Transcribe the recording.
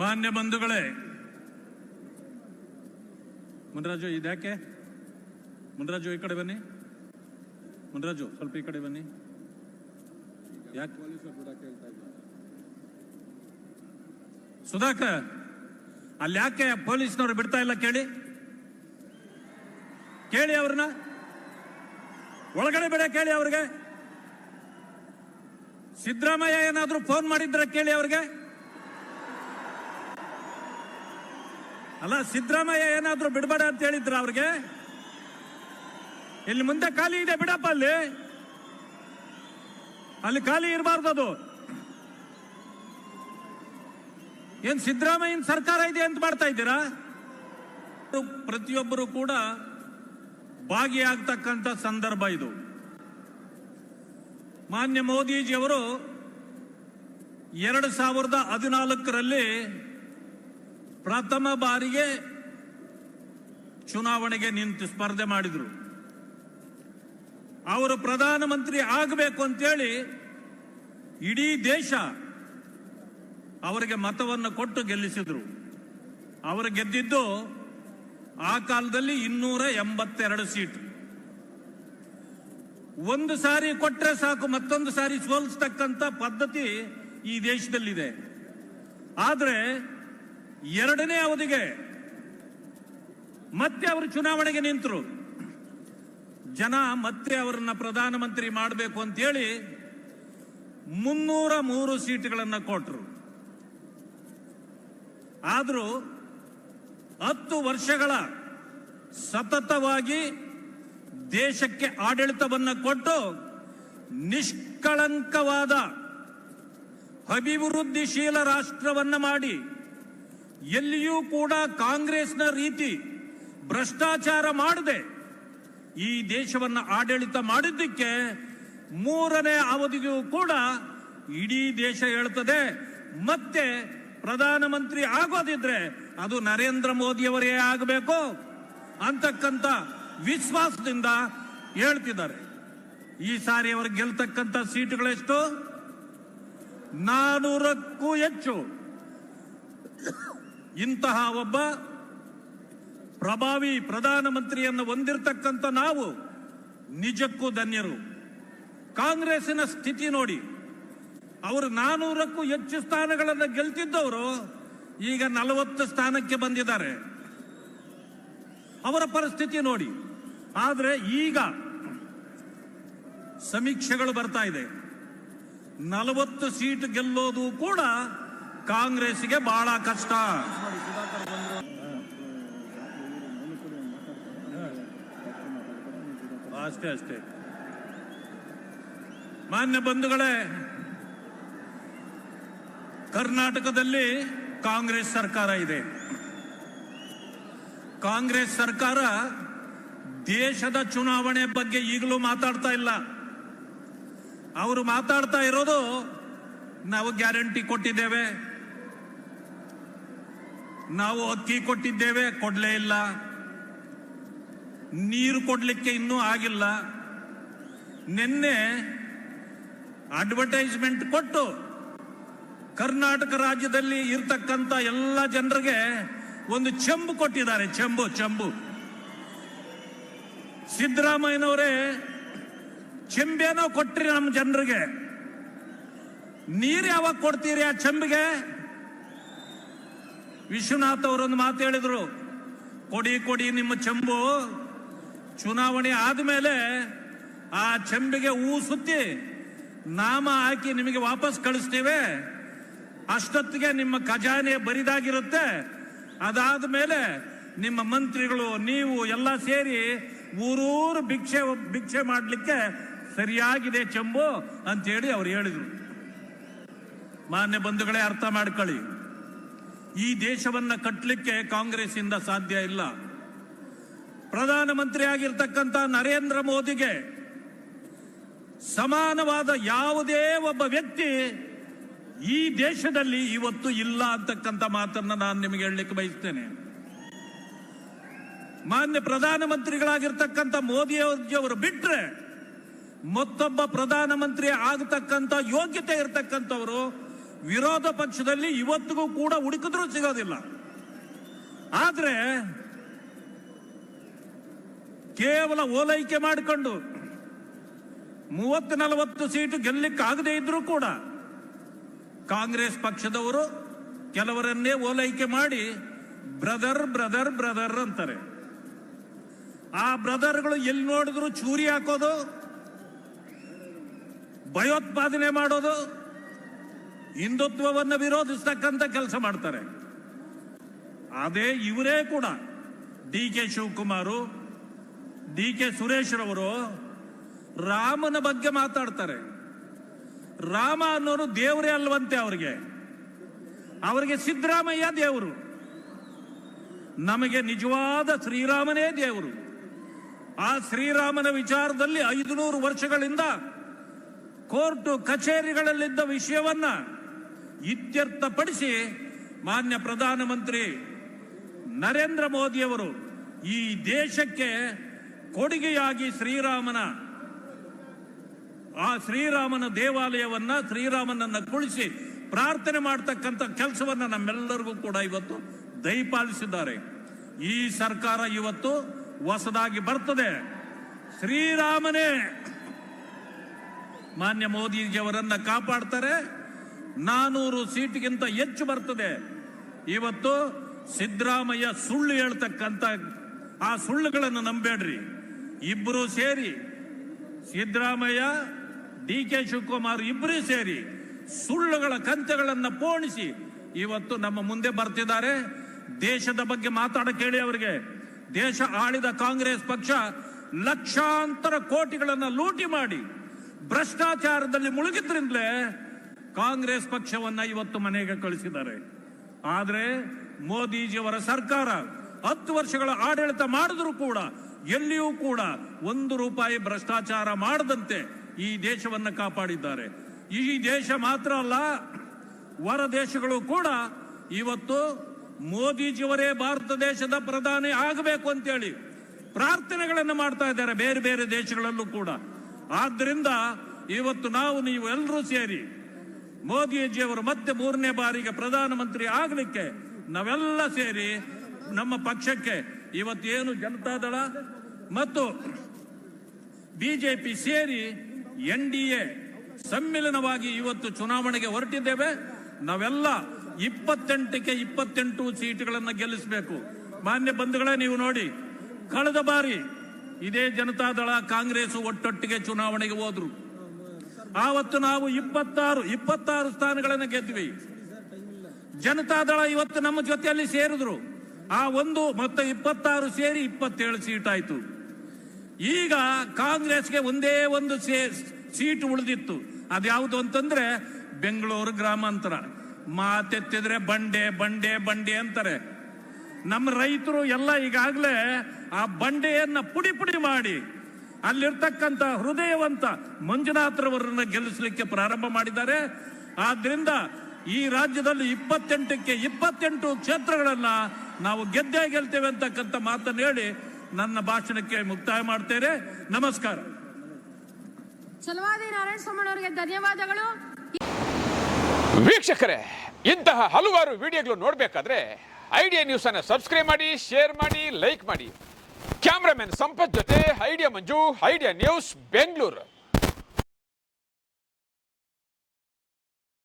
ಮಾನ್ಯ ಬಂಧುಗಳೇ, ಮುನ್ರಾಜು, ಇದ್ಯಾಕೆ? ಮುನ್ರಾಜು, ಈ ಕಡೆ ಬನ್ನಿ. ಮುನ್ರಾಜು, ಸ್ವಲ್ಪ ಈ ಕಡೆ ಬನ್ನಿ. ಸುಧಾಕರ್, ಅಲ್ಲಿ ಯಾಕೆ ಪೊಲೀಸ್ನವ್ರು ಬಿಡ್ತಾ ಇಲ್ಲ ಕೇಳಿ? ಕೇಳಿ ಅವ್ರನ್ನ. ಒಳಗಡೆ ಬಿಡ ಕೇಳಿ ಅವ್ರಿಗೆ. ಸಿದ್ದರಾಮಯ್ಯ ಏನಾದ್ರೂ ಫೋನ್ ಮಾಡಿದ್ರೆ ಕೇಳಿ ಅವ್ರಿಗೆ. ಅಲ್ಲ, ಸಿದ್ದರಾಮಯ್ಯ ಏನಾದ್ರೂ ಬಿಡಬೇಡ ಅಂತ ಹೇಳಿದ್ರ ಅವ್ರಿಗೆ? ಇಲ್ಲಿ ಮುಂದೆ ಖಾಲಿ ಇದೆ ಬಿಡಪ್ಪ ಅಲ್ಲಿ. ಅಲ್ಲಿ ಖಾಲಿ ಇರಬಾರ್ದು ಅದು. ಏನ್ ಸಿದ್ದರಾಮಯ್ಯನ ಸರ್ಕಾರ ಇದೆ ಅಂತ ಮಾಡ್ತಾ ಇದ್ದೀರಾ? ಪ್ರತಿಯೊಬ್ಬರು ಕೂಡ ಭಾಗಿಯಾಗ್ತಕ್ಕಂಥ ಸಂದರ್ಭ ಇದು. ಮಾನ್ಯ ಮೋದಿಜಿಯವರು ಎರಡು ಸಾವಿರದ ಹದಿನಾಲ್ಕರಲ್ಲಿ ಪ್ರಥಮ ಬಾರಿಗೆ ಚುನಾವಣೆಗೆ ನಿಂತು ಸ್ಪರ್ಧೆ ಮಾಡಿದರು. ಅವರು ಪ್ರಧಾನಮಂತ್ರಿ ಆಗಬೇಕು ಅಂತೇಳಿ ಇಡೀ ದೇಶ ಅವರಿಗೆ ಮತವನ್ನು ಕೊಟ್ಟು ಗೆಲ್ಲಿಸಿದ್ರು. ಅವರು ಗೆದ್ದಿದ್ದು ಆ ಕಾಲದಲ್ಲಿ ಇನ್ನೂರ ಎಂಬತ್ತೆರಡು ಸೀಟ್. ಒಂದು ಸಾರಿ ಕೊಟ್ಟರೆ ಸಾಕು, ಮತ್ತೊಂದು ಸಾರಿ ಸೋಲಿಸ್ತಕ್ಕಂಥ ಪದ್ಧತಿ ಈ ದೇಶದಲ್ಲಿದೆ. ಆದ್ರೆ ಎರಡನೇ ಅವಧಿಗೆ ಮತ್ತೆ ಅವರು ಚುನಾವಣೆಗೆ ನಿಂತರು. ಜನ ಮತ್ತೆ ಅವರನ್ನ ಪ್ರಧಾನಮಂತ್ರಿ ಮಾಡಬೇಕು ಅಂತೇಳಿ ಮುನ್ನೂರ ಮೂರು ಸೀಟ್ಗಳನ್ನ ಕೊಟ್ಟರು ಆದರೂ ಹತ್ತು ವರ್ಷಗಳ ಸತತವಾಗಿ ದೇಶಕ್ಕೆ ಆಡಳಿತವನ್ನ ಕೊಟ್ಟು ನಿಷ್ಕಳಂಕವಾದ ಅಭಿವೃದ್ಧಿಶೀಲ ರಾಷ್ಟ್ರವನ್ನ ಮಾಡಿ ಎಲ್ಲಿಯೂ ಕೂಡ ಕಾಂಗ್ರೆಸ್ನ ರೀತಿ ಭ್ರಷ್ಟಾಚಾರ ಮಾಡದೆ ಈ ದೇಶವನ್ನ ಆಡಳಿತ ಮಾಡಿದ್ದಕ್ಕೆ ಮೂರನೇ ಅವಧಿಗೂ ಕೂಡ ಇಡೀ ದೇಶ ಹೇಳ್ತದೆ ಮತ್ತೆ ಪ್ರಧಾನಮಂತ್ರಿ ಆಗೋದಿದ್ರೆ ಅದು ನರೇಂದ್ರ ಮೋದಿಯವರೇ ಆಗಬೇಕು ಅಂತಕ್ಕಂಥ ವಿಶ್ವಾಸದಿಂದ ಹೇಳ್ತಿದ್ದಾರೆ. ಈ ಸಾರಿ ಅವರು ಗೆಲ್ತಕ್ಕಂಥ ಸೀಟುಗಳೆಷ್ಟು ನಾನೂರಕ್ಕೂ ಹೆಚ್ಚು. ಇಂತಹ ಒಬ್ಬ ಪ್ರಭಾವಿ ಪ್ರಧಾನಮಂತ್ರಿಯನ್ನು ಹೊಂದಿರತಕ್ಕಂಥ ನಾವು ನಿಜಕ್ಕೂ ಧನ್ಯರು. ಕಾಂಗ್ರೆಸ್ಸಿನ ಸ್ಥಿತಿ ನೋಡಿ. ಅವರು ನಾನೂರಕ್ಕೂ ಹೆಚ್ಚು ಸ್ಥಾನಗಳನ್ನು ಗೆಲ್ತಿದ್ದವರು ಈಗ ನಲವತ್ತು ಸ್ಥಾನಕ್ಕೆ ಬಂದಿದ್ದಾರೆ. ಅವರ ಪರಿಸ್ಥಿತಿ ನೋಡಿ. ಆದರೆ ಈಗ ಸಮೀಕ್ಷೆಗಳು ಬರ್ತಾ ಇದೆ. ನಲವತ್ತು ಸೀಟ್ ಗೆಲ್ಲೋದು ಕೂಡ ಕಾಂಗ್ರೆಸ್ಗೆ ಬಹಳ ಕಷ್ಟ. ಅಷ್ಟೇ ಅಷ್ಟೇ. ಮಾನ್ಯ ಬಂಧುಗಳೇ, ಕರ್ನಾಟಕದಲ್ಲಿ ಕಾಂಗ್ರೆಸ್ ಸರ್ಕಾರ ಇದೆ. ಕಾಂಗ್ರೆಸ್ ಸರ್ಕಾರ ದೇಶದ ಚುನಾವಣೆ ಬಗ್ಗೆ ಈಗಲೂ ಮಾತಾಡ್ತಾ ಇಲ್ಲ. ಅವರು ಮಾತಾಡ್ತಾ ಇರೋದು ನಾವು ಗ್ಯಾರಂಟಿ ಕೊಟ್ಟಿದ್ದೇವೆ. ನಾವು ಅಕ್ಕಿ ಕೊಟ್ಟಿದ್ದೇವೆ, ಕೊಡ್ಲೇ ಇಲ್ಲ. ನೀರು ಕೊಡಲಿಕ್ಕೆ ಇನ್ನೂ ಆಗಿಲ್ಲ. ನಿನ್ನೆ ಅಡ್ವರ್ಟೈಸ್ಮೆಂಟ್ ಕೊಟ್ಟು ಕರ್ನಾಟಕ ರಾಜ್ಯದಲ್ಲಿ ಇರ್ತಕ್ಕಂಥ ಎಲ್ಲ ಜನರಿಗೆ ಒಂದು ಚೆಂಬು ಕೊಟ್ಟಿದ್ದಾರೆ. ಚೆಂಬು ಚೆಂಬು. ಸಿದ್ದರಾಮಯ್ಯನವರೇ, ಚೆಂಬೇನೋ ಕೊಟ್ರಿ ನಮ್ಮ ಜನರಿಗೆ. ನೀರು ಯಾವಾಗ ಕೊಡ್ತೀರಿ ಆ ಚೆಂಬಿಗೆ? ವಿಶ್ವನಾಥ್ ಅವರೊಂದು ಮಾತು ಹೇಳಿದ್ರು, ಕೊಡಿ ಕೊಡಿ ನಿಮ್ಮ ಚೆಂಬು. ಚುನಾವಣೆ ಆದ್ಮೇಲೆ ಆ ಚೆಂಬಿಗೆ ಹೂ ಸುತ್ತಿ ನಾಮ ಹಾಕಿ ನಿಮಗೆ ವಾಪಸ್ ಕಳಿಸ್ತೇವೆ. ಅಷ್ಟೊತ್ತಿಗೆ ನಿಮ್ಮ ಖಜಾನೆ ಬರಿದಾಗಿರುತ್ತೆ. ಅದಾದ ಮೇಲೆ ನಿಮ್ಮ ಮಂತ್ರಿಗಳು, ನೀವು ಎಲ್ಲ ಸೇರಿ ಊರೂರು ಭಿಕ್ಷೆ ಭಿಕ್ಷೆ ಮಾಡಲಿಕ್ಕೆ ಸರಿಯಾಗಿದೆ ಚೆಂಬು ಅಂತೇಳಿ ಅವ್ರು ಹೇಳಿದರು. ಮಾನ್ಯ ಬಂಧುಗಳೇ, ಅರ್ಥ ಮಾಡ್ಕೊಳ್ಳಿ. ಈ ದೇಶವನ್ನ ಕಟ್ಟಲಿಕ್ಕೆ ಕಾಂಗ್ರೆಸ್ ಇಂದ ಸಾಧ್ಯ ಇಲ್ಲ. ಪ್ರಧಾನಮಂತ್ರಿ ಆಗಿರ್ತಕ್ಕಂಥ ನರೇಂದ್ರ ಮೋದಿಗೆ ಸಮಾನವಾದ ಯಾವುದೇ ಒಬ್ಬ ವ್ಯಕ್ತಿ ಈ ದೇಶದಲ್ಲಿ ಇವತ್ತು ಇಲ್ಲ ಅಂತಕ್ಕಂಥ ಮಾತನ್ನ ನಾನು ನಿಮಗೆ ಹೇಳಲಿಕ್ಕೆ ಬಯಸ್ತೇನೆ. ಮಾನ್ಯ ಪ್ರಧಾನಮಂತ್ರಿಗಳಾಗಿರ್ತಕ್ಕಂಥ ಮೋದಿ ಅವರು ಬಿಟ್ರೆ ಮತ್ತೊಬ್ಬ ಪ್ರಧಾನಮಂತ್ರಿ ಆಗತಕ್ಕಂಥ ಯೋಗ್ಯತೆ ಇರತಕ್ಕಂಥವರು ವಿರೋಧ ಪಕ್ಷದಲ್ಲಿ ಇವತ್ತಿಗೂ ಕೂಡ ಹುಡುಕಿದ್ರೂ ಸಿಗೋದಿಲ್ಲ. ಆದರೆ ಕೇವಲ ಓಲೈಕೆ ಮಾಡಿಕೊಂಡು ಮೂವತ್ತು ನಲವತ್ತು ಸೀಟು ಗೆಲ್ಲಕ್ಕೆ ಆಗದೇ ಇದ್ರೂ ಕೂಡ ಕಾಂಗ್ರೆಸ್ ಪಕ್ಷದವರು ಕೆಲವರನ್ನೇ ಓಲೈಕೆ ಮಾಡಿ ಬ್ರದರ್ ಬ್ರದರ್ ಬ್ರದರ್ ಅಂತಾರೆ. ಆ ಬ್ರದರ್ಗಳು ಎಲ್ಲಿ ನೋಡಿದ್ರು ಚೂರಿ ಹಾಕೋದು, ಭಯೋತ್ಪಾದನೆ ಮಾಡೋದು ಹಿಂದುತ್ವವನ್ನು ವಿರೋಧಿಸ್ತಕ್ಕಂಥ ಕೆಲಸ ಮಾಡ್ತಾರೆ. ಅದೇ ಇವರೇ ಕೂಡ D K Shivakumar, D K Suresh ರವರು ರಾಮನ ಬಗ್ಗೆ ಮಾತಾಡ್ತಾರೆ. ರಾಮ ಅನ್ನೋರು ದೇವರೇ ಅಲ್ವಂತೆ ಅವರಿಗೆ. ಅವರಿಗೆ ಸಿದ್ದರಾಮಯ್ಯ ದೇವರು. ನಮಗೆ ನಿಜವಾದ ಶ್ರೀರಾಮನೇ ದೇವರು. ಆ ಶ್ರೀರಾಮನ ವಿಚಾರದಲ್ಲಿ ಐದುನೂರು ವರ್ಷಗಳಿಂದ ಕೋರ್ಟು ಕಚೇರಿಗಳಲ್ಲಿದ್ದ ವಿಷಯವನ್ನ ಇತ್ಯರ್ಥಪಡಿಸಿ ಮಾನ್ಯ ಪ್ರಧಾನಮಂತ್ರಿ ನರೇಂದ್ರ ಮೋದಿಯವರು ಈ ದೇಶಕ್ಕೆ ಕೊಡುಗೆಯಾಗಿ ಶ್ರೀರಾಮನ, ಆ ಶ್ರೀರಾಮನ ದೇವಾಲಯವನ್ನ ಶ್ರೀರಾಮನನ್ನ ಕುಳಿಸಿ ಪ್ರಾರ್ಥನೆ ಮಾಡ್ತಕ್ಕಂಥ ಕೆಲಸವನ್ನ ನಮ್ಮೆಲ್ಲರಿಗೂ ಕೂಡ ಇವತ್ತು ದಯಪಾಲಿಸಿದ್ದಾರೆ. ಈ ಸರ್ಕಾರ ಇವತ್ತು ಹೊಸದಾಗಿ ಬರ್ತದೆ. ಶ್ರೀರಾಮನೇ ಮಾನ್ಯ ಮೋದಿಜಿಯವರನ್ನ ಕಾಪಾಡ್ತಾರೆ. ನಾನೂರು ಸೀಟ್ಗಿಂತ ಹೆಚ್ಚು ಬರ್ತದೆ. ಇವತ್ತು ಸಿದ್ದರಾಮಯ್ಯ ಸುಳ್ಳು ಹೇಳ್ತಕ್ಕಂಥ ಆ ಸುಳ್ಳುಗಳನ್ನು ನಂಬೇಡ್ರಿ ಇಬ್ಬರು ಸೇರಿ ಸಿದ್ದರಾಮಯ್ಯ ಡಿ ಕೆ ಶಿವಕುಮಾರ್ ಇಬ್ಬರೂ ಸೇರಿ ಸುಳ್ಳುಗಳ ಕಂತೆಗಳನ್ನು ಪೋಣಿಸಿ ಇವತ್ತು ನಮ್ಮ ಮುಂದೆ ಬರ್ತಿದ್ದಾರೆ. ದೇಶದ ಬಗ್ಗೆ ಮಾತಾಡಕ್ಕೆ ಹೇಳಿ ಅವರಿಗೆ. ದೇಶ ಆಳಿದ ಕಾಂಗ್ರೆಸ್ ಪಕ್ಷ ಲಕ್ಷಾಂತರ ಕೋಟಿಗಳನ್ನು ಲೂಟಿ ಮಾಡಿ ಭ್ರಷ್ಟಾಚಾರದಲ್ಲಿ ಮುಳುಗಿದ್ರಿಂದಲೇ ಕಾಂಗ್ರೆಸ್ ಪಕ್ಷವನ್ನ ಇವತ್ತು ಮನೆಗೆ ಕಳಿಸಿದ್ದಾರೆ. ಆದ್ರೆ ಮೋದಿಜಿಯವರ ಸರ್ಕಾರ ಹತ್ತು ವರ್ಷಗಳ ಆಡಳಿತ ಮಾಡಿದ್ರು ಕೂಡ, ಎಲ್ಲಿಯೂ ಕೂಡ ಒಂದು ರೂಪಾಯಿ ಭ್ರಷ್ಟಾಚಾರ ಮಾಡದಂತೆ ಈ ದೇಶವನ್ನ ಕಾಪಾಡಿದ್ದಾರೆ. ಈ ದೇಶ ಮಾತ್ರ ಅಲ್ಲ, ಹೊರ ದೇಶಗಳು ಕೂಡ ಇವತ್ತು ಮೋದಿಜಿಯವರೇ ಭಾರತ ದೇಶದ ಪ್ರಧಾನಿ ಆಗಬೇಕು ಅಂತೇಳಿ ಪ್ರಾರ್ಥನೆಗಳನ್ನು ಮಾಡ್ತಾ ಇದ್ದಾರೆ ಬೇರೆ ಬೇರೆ ದೇಶಗಳಲ್ಲೂ ಕೂಡ. ಆದ್ದರಿಂದ ಇವತ್ತು ನಾವು ನೀವು ಎಲ್ಲರೂ ಸೇರಿ ಮೋದಿಜಿಯವರು ಮತ್ತೆ ಮೂರನೇ ಬಾರಿಗೆ ಪ್ರಧಾನಮಂತ್ರಿ ಆಗಲಿಕ್ಕೆ ನಾವೆಲ್ಲ ಸೇರಿ ನಮ್ಮ ಪಕ್ಷಕ್ಕೆ ಇವತ್ತೇನು ಜನತಾದಳ ಮತ್ತು ಬಿಜೆಪಿ ಸೇರಿ ಎನ್ ಡಿ ಎ ಸಮ್ಮಿಲನವಾಗಿ ಇವತ್ತು ಚುನಾವಣೆಗೆ ಹೊರಟಿದ್ದೇವೆ. ನಾವೆಲ್ಲ ಇಪ್ಪತ್ತೆಂಟಕ್ಕೆ ಇಪ್ಪತ್ತೆಂಟು ಸೀಟುಗಳನ್ನು ಗೆಲ್ಲಿಸಬೇಕು. ಮಾನ್ಯ ಬಂಧುಗಳೇ, ನೀವು ನೋಡಿ, ಕಳೆದ ಬಾರಿ ಇದೇ ಜನತಾದಳ ಕಾಂಗ್ರೆಸ್ ಒಟ್ಟೊಟ್ಟಿಗೆ ಚುನಾವಣೆಗೆ ಹೋದ್ರು. ಆವತ್ತು ನಾವು ಇಪ್ಪತ್ತಾರು ಇಪ್ಪತ್ತಾರು ಸ್ಥಾನಗಳನ್ನು ಗೆದ್ವಿ. ಜನತಾದಳ ಇವತ್ತು ನಮ್ಮ ಜೊತೆಯಲ್ಲಿ ಸೇರಿದ್ರು. ಆ ಒಂದು ಮತ್ತೆ ಇಪ್ಪತ್ತಾರು ಸೇರಿ ಇಪ್ಪತ್ತೇಳು ಸೀಟ್ ಆಯ್ತು. ಈಗ ಕಾಂಗ್ರೆಸ್ಗೆ ಒಂದೇ ಒಂದು ಸೀಟ್ ಉಳಿದಿತ್ತು. ಅದ್ಯಾವುದು ಅಂತಂದ್ರೆ ಬೆಂಗಳೂರು ಗ್ರಾಮಾಂತರ. ಮಾತೆತ್ತಿದ್ರೆ ಬಂಡೆ ಬಂಡೆ ಬಂಡೆ ಅಂತಾರೆ. ನಮ್ಮ ರೈತರು ಎಲ್ಲ ಈಗಾಗಲೇ ಆ ಬಂಡೆಯನ್ನ ಪುಡಿ ಪುಡಿ ಮಾಡಿ ಅಲ್ಲಿರ್ತಕ್ಕಂಥ ಹೃದಯವಂತ ಮಂಜುನಾಥರವರನ್ನ ಗೆಲ್ಲಿಸಲಿಕ್ಕೆ ಪ್ರಾರಂಭ ಮಾಡಿದ್ದಾರೆ. ಆದ್ರಿಂದ ಈ ರಾಜ್ಯದಲ್ಲಿ ಇಪ್ಪತ್ತೆಂಟಕ್ಕೆ ಇಪ್ಪತ್ತೆಂಟು ಕ್ಷೇತ್ರಗಳನ್ನ ನಾವು ಗೆದ್ದೇ ಗೆಲ್ತೇವೆ ಅಂತಕ್ಕಂಥ ಮಾತನ್ನು ಹೇಳಿ ನನ್ನ ಭಾಷಣಕ್ಕೆ ಮುಕ್ತಾಯ ಮಾಡ್ತೇನೆ. ನಮಸ್ಕಾರ. ಚಲವಾದಿ ನಾರಾಯಣ ಸ್ವಾಮಿ ಅವರಿಗೆ ಧನ್ಯವಾದಗಳು. ವೀಕ್ಷಕರೇ ಇಂತಹ ಹಲವಾರು ವಿಡಿಯೋಗಳು ನೋಡಬೇಕಾದ್ರೆ ಐಡಿಯಾ ನ್ಯೂಸ್ ಅನ್ನು ಸಬ್ಸ್ಕ್ರೈಬ್ ಮಾಡಿ ಶೇರ್ ಮಾಡಿ ಲೈಕ್ ಮಾಡಿ. ಕ್ಯಾಮ್ರಾಮನ್ ಸಂಪತ್ ಜೊತೆ Idea Manju Idea news Bengaluru.